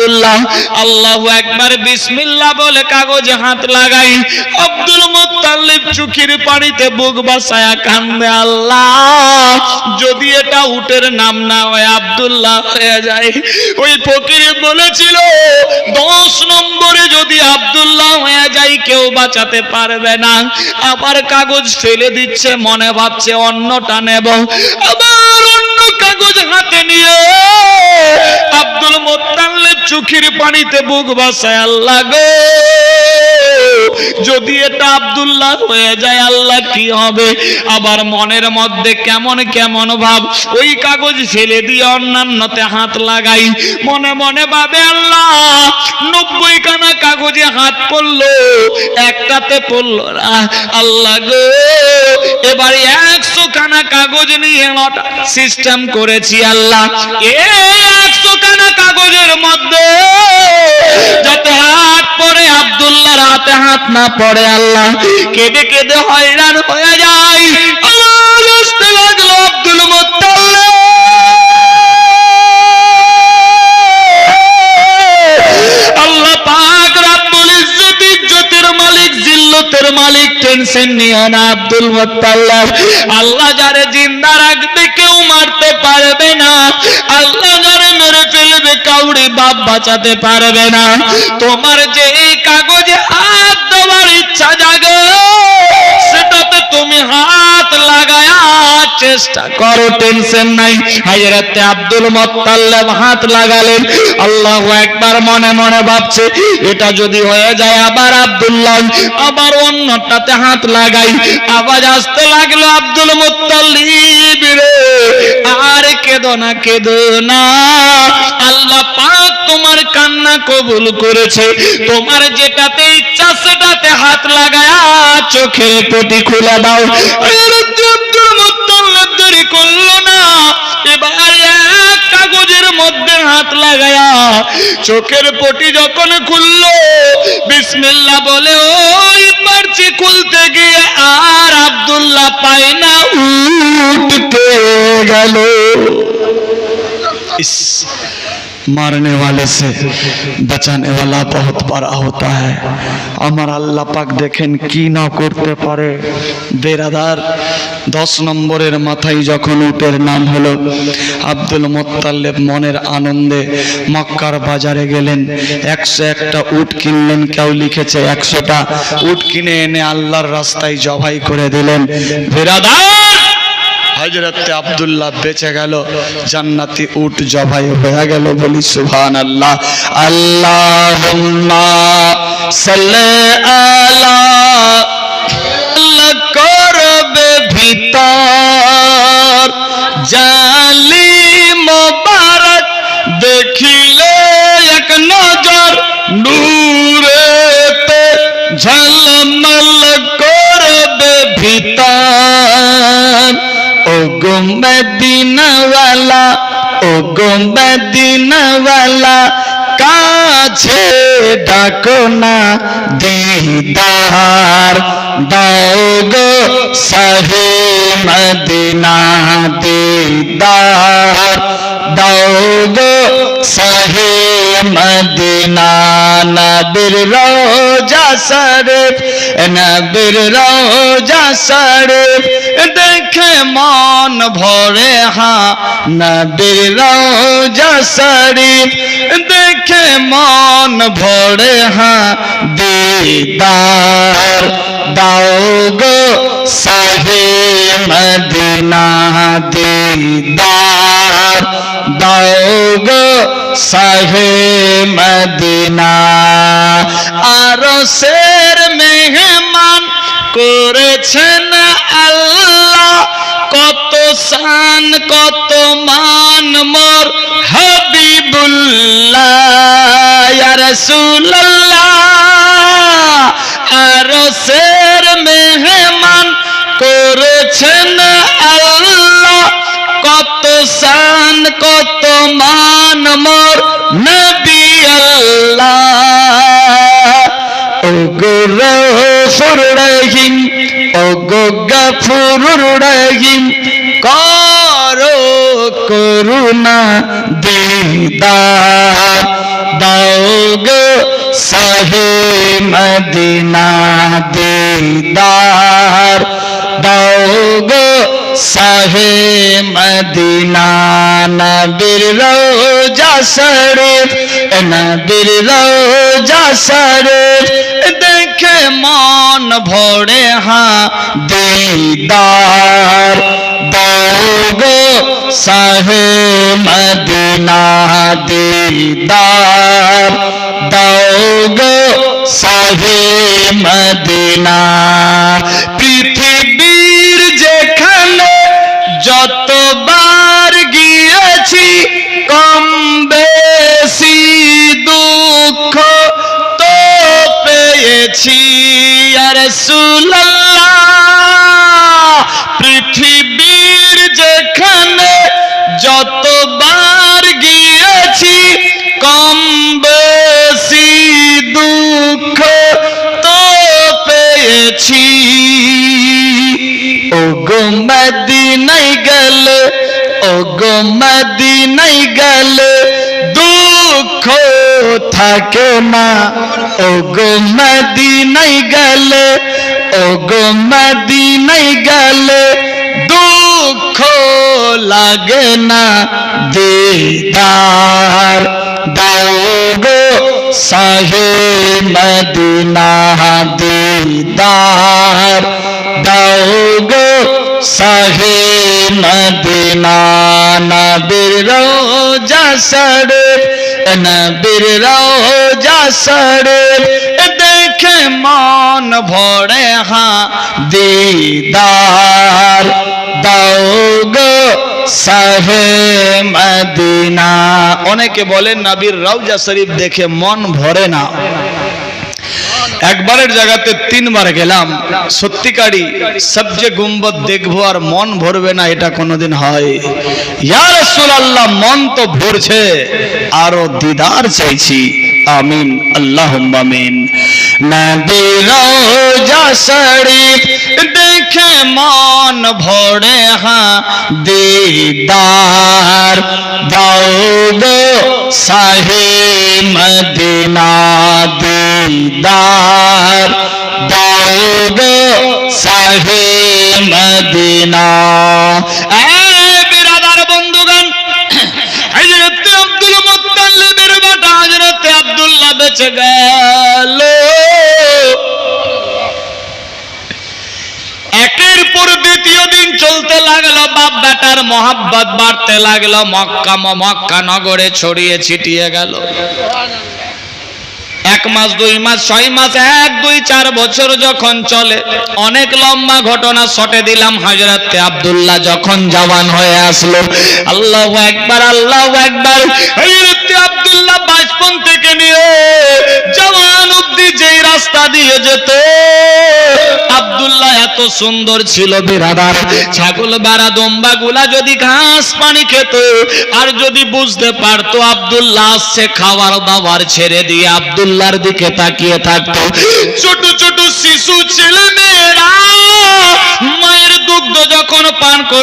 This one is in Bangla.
আব্দুল্লাহ। আল্লাহু একবার বিসমিল্লাহ বলে কাগজে হাত লাগাই। আব্দুল মুত্তালিব চুকির পানিতে বুক বাসায়া কান্দে, আল্লাহ, যদি এটা উটের নাম না হয়, আব্দুল্লাহ হয়ে যায়। ওই ফকির বলেছিল, দশ নম্বরে যদি আব্দুল্লাহ হয়ে যায়, কেউ বাঁচাতে পারবে না। আবার কাগজ ফেলে দিচ্ছে, মনে ভাবছে অন্যটা নেব। আবার অন্য কাগজ হাতে নিয়ে আব্দুল মোত্তাল্লেব চোখের পানিতে বুক বাসায়, আল্লাহ যদি এটা হয়ে যায়, আল্লাহ কি হবে? আবার মনের মধ্যে কেমন কেমন ভাব? ওই কাগজ ফেলে দিয়ে অন্যান্যতে হাত লাগাই। মনে মনে ভাবে, আল্লাহ, নব্বই খানা কাগজে হাত পড়ল, একটাতে পড়ল আল্লাহ গো, এবার খানা কাগজ নিয়ে সিস্টেম করেছি আল্লাহ। একশো খানা কাগজের মধ্যে যাতে হাত পরে আবদুল্লাহর হাতে হাত না পড়ে আল্লাহ। কেঁদে কেঁদে হয়রান হয়ে যায়। লাগল আব্দুল মুত্তালিব আব্দুল মুত্তালিব আল্লাহ যারে জিন্দা রাখবে কেউ মারতে পারবে না, আল্লাহ যারে মেরে ফেলবে কাউরি বাপ বাঁচাতে পারবে না। তোমার যে এই কাগজে চেষ্টা করো, টেনশন নাই। হাজরাতে আব্দুল মুত্তালিব হাত লাগালেন। আল্লাহু একবার মনে মনে ভাবছে, এটা যদি হয়ে যায় আবার আব্দুল্লাহ, আবার অন্যটাতে হাত লাগাই। আওয়াজ আসতে লাগল আব্দুল মুত্তালিব রে। আর কেঁদো না কেঁদো না। আল্লাহ পাক তোমার কান্না কবুল করেছে। তোমার যেটাতে ইচ্ছা, সেটাতে হাত লাগায়া চোখের পটি খুলে দাও। মধ্যে হাত লাগায়া চোখের পটি যখন খুললো বিসমিল্লা বলে, ওই পারছি খুলতে গিয়ে আর আবদুল্লাহ পাই না উঠতে গেল। मारने वाले से बचाने वाला बहुत बड़ा होता है আমার আল্লাহ পাক দেখেন কি না করতে পারে বেরাদার দশ নম্বরের মাথায় যখন উটের নাম হলো আব্দুল মোত্তাল্লেব মনের আনন্দে মক্কার বাজারে গেলেন একশো একটা উট কিনলেন কেউ লিখেছে একশোটা উট কিনে এনে আল্লাহর রাস্তায় জবাই করে দিলেন বেরাদার হজরতে আব্দুল্লাহ বেঁচে গেল, জান্নাতি উট জবাই হয়ে গেল বলি সুহান আল্লাহ আল্লাহুম্মা সাল্লি আলা আল্লাহ করবে ভিতর জালি মোবারক দেখিলে এক নজর নূরেতে মদিনাওয়ালা ও গো মদিনাওয়ালা, কাছে ডাকো না দিদার, দাও গো সাহে মদিনা দিদার, দাও গো সাহে মদিনা নবীর রোজা শরীফ নবীর রোজা শরীফ দেখে মন ভরে হা নবীর রোজা শরীফ দেখে মন ভরে হা দিদার দাও গো সাহে মদিনা দিদার দাও গো সাহে মদিনা। আরও শের মেহমান করেছেন আল্লাহ। কত শান, কত মান মোর হাবিবুল্লাহ। ইয়া রাসূলুল্লাহ আরও শের মেহমান করেছেন আল্লাহ। কত শান, কত মান নবী আল্লাহ। ওগো রফুর রহিম, ওগো গফুর রহিম, করো করুণা দিদার। দাওগো সাহে মদিনা দিদার। দাওগো সাহে মদিনা, নবীর রহিম শরীফ নবীর রোজা শরীফ দেখে মন ভরে হ্যাঁ দিদার দাও গো সাহে মদিনা দিদার দাও গো সাহে মদিনা গো মদিনাই গেলে ও গো মদিনাই গেলে দুঃখ থাকে না ও গো মদিনাই গেলে ও গো মদিনাই গেলে দুঃখ লাগে না। দিদার দাও সাহে মদিনা, দিদার। মদিনা নবীর রোজা শরীফ নবীর রোজা শরীফ দেখে মন ভরে হ্যাঁ দিদার। দাও গো সাহে মদিনা। অনেকে বলেন নবীর রওজা শরীফ দেখে মন ভরে না। একবারের জায়গাতে তিনবার গেলাম। সত্যিকারই সবজে গুম্বদ দেখব আর মন ভরবে না, এটা কোনোদিন হয়। মন তো ভরছে, আরও দিদার চাইছি। আমিন আল্লাহ আমিন। দেখে মন ভরে হ্যাঁ দিদার। গো সাহে মদিনা দিদার গো সাহে মদিনা। বিরাদার বন্ধুগণ, হযরত আব্দুল মুত্তালিবের বেটা হযরত আব্দুল্লাহ বেঁচে গেল। একের পর দ্বিতীয় দিন চলতে লাগল, বাপ বেটার মহাব্বত বাড়তে লাগল, মক্কা মক্কা নগরে ছড়িয়ে ছিটিয়ে গেল। এক মাস, দুই মাস, ছয় মাস, এক, দুই, চার বছর যখন চলে, অনেক লম্বা ঘটনা শটে দিলাম হাজরাতে আবদুল্লাহ যখন জওয়ান হয়ে আসলো। আল্লাহ একবার আল্লাহ একবার হাজরাতে আবদুল্লাহ বাচপন থেকে নিয়ে রাস্তা দিয়ে যেত। আব্দুল্লাহ এত সুন্দর ছিল বিরাদার। ছাগল বাড়া দম্বা গুলা যদি ঘাস পানি খেত, আর যদি বুঝতে পারতো আব্দুল্লাহ আসছে খাবার দাবার ছেড়ে দিয়ে আব্দুল্লাহর দিকে তাকিয়ে থাকতো। ছোট ছোট শিশু ছেলে মেয়েরা মায়ের দুগ্ধ যখন পান করত